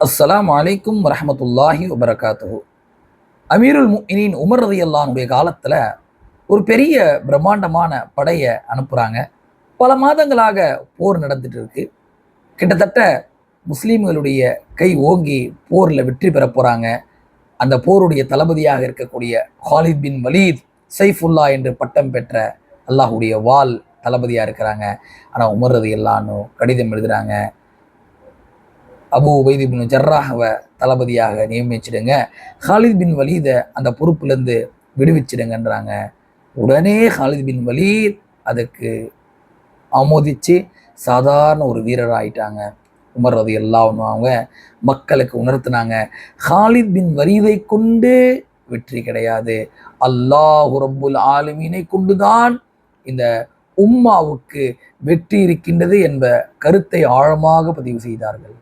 அஸ்ஸலாம் அலைக்கும் வரமத்துல்லாஹி வபரகாத்து அமீருல் முஃமினீன் உமர் ரதியல்லானுடைய காலத்தில் ஒரு பெரிய பிரம்மாண்டமான படையை அனுப்புகிறாங்க பல மாதங்களாக போர் நடந்துட்டு இருக்கு. கிட்டத்தட்ட முஸ்லீம்களுடைய கை ஓங்கி போரில் வெற்றி பெற போகிறாங்க அந்த போருடைய தளபதியாக இருக்கக்கூடிய ஹாலித் பின் வலீத் சைஃபுல்லா என்று பட்டம் பெற்ற அல்லாஹுடைய வால் தளபதியாக இருக்கிறாங்க. ஆனால் உமர் ரதியல்லானு கடிதம் எழுதுகிறாங்க அபு உபைதி பின் ஜர்ராஹவை தளபதியாக நியமிச்சிடுங்க. ஹாலித் பின் வலீதை அந்த பொறுப்புலேருந்து விடுவிச்சிடுங்கன்றாங்க. உடனே ஹாலித் பின் வலீத் அதுக்கு ஆமோதிச்சு சாதாரண ஒரு வீரர் ஆயிட்டாங்க. உமர் அது எல்லாம் அவங்க மக்களுக்கு உணர்த்தினாங்க. ஹாலித் பின் வலீதை கொண்டு வெற்றி கிடையாது. அல்லாஹ் ரப்புல் ஆலமீனை கொண்டுதான் இந்த உம்மாவுக்கு வெற்றி இருக்கின்றது என்ப கருத்தை ஆழமாக பதிவு செய்தார்கள்.